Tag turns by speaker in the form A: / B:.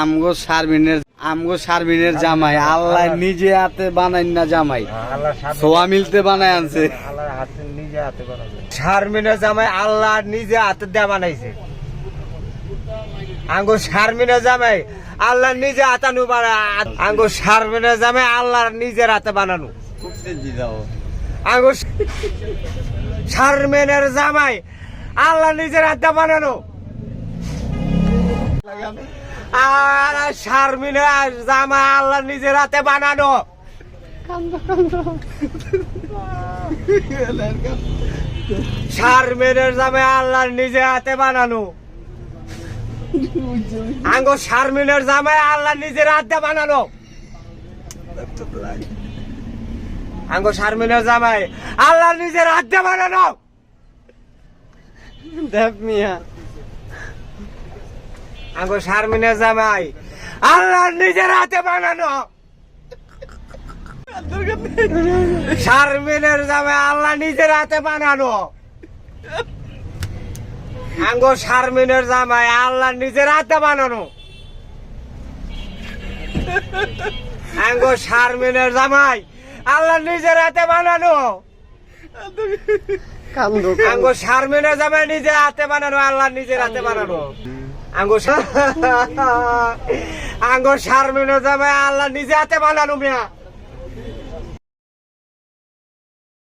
A: আমগো শারমিনের আমগো শারমিনের জামাই। আল্লাহ নিজে হাতে বানাই না জামাই। সোয়া মিলতে বানায় আনছে।
B: শারমিনের জামাই আল্লাহ নিজে হাতে দেয়া বানাইছে। আঙ্গো শারমিনের জামাই আল্লাহ নিজে হাতানু বানা আঙ্গো শারমিনের জামাই আল্লাহ নিজের হাতে বানানো। আঙ্গো শারমিনের জামাই আল্লাহ নিজের হাতে বানানো। আর শারমিনের জামাই আল্লাহ নিজের হাতে বানানো। শারমিনের জামাই আল্লাহর নিজে হাতে বানানো। আঙ্গো শারমিনের জামাই আল্লাহ নিজের হাতে বানানো। আঙ্গো শারমিনের জামাই আল্লাহ নিজের হাতে বানানো।
A: দেখ মিয়া।
B: আঙ্গো শারমিনের জামাই। আল্লাহ নিজের হাতে বানানো। শারমিনের জামাই আল্লাহ নিজের হাতে বানানো। আঙ্গো শারমিনের জামাই আল্লাহ নিজের হাতে বানানো। আঙ্গো শারমিনের জামাই আল্লাহ নিজের হাতে বানানো।
A: কান্দো
B: আঙ্গো শারমিনের জামাই নিজের হাতে বানানো আল্লাহ নিজের হাতে বানানো। আঙ্গো আঙ্গুর সার মেনে যাবে আল্লাহ নিজে হাতে বানানো মিয়া।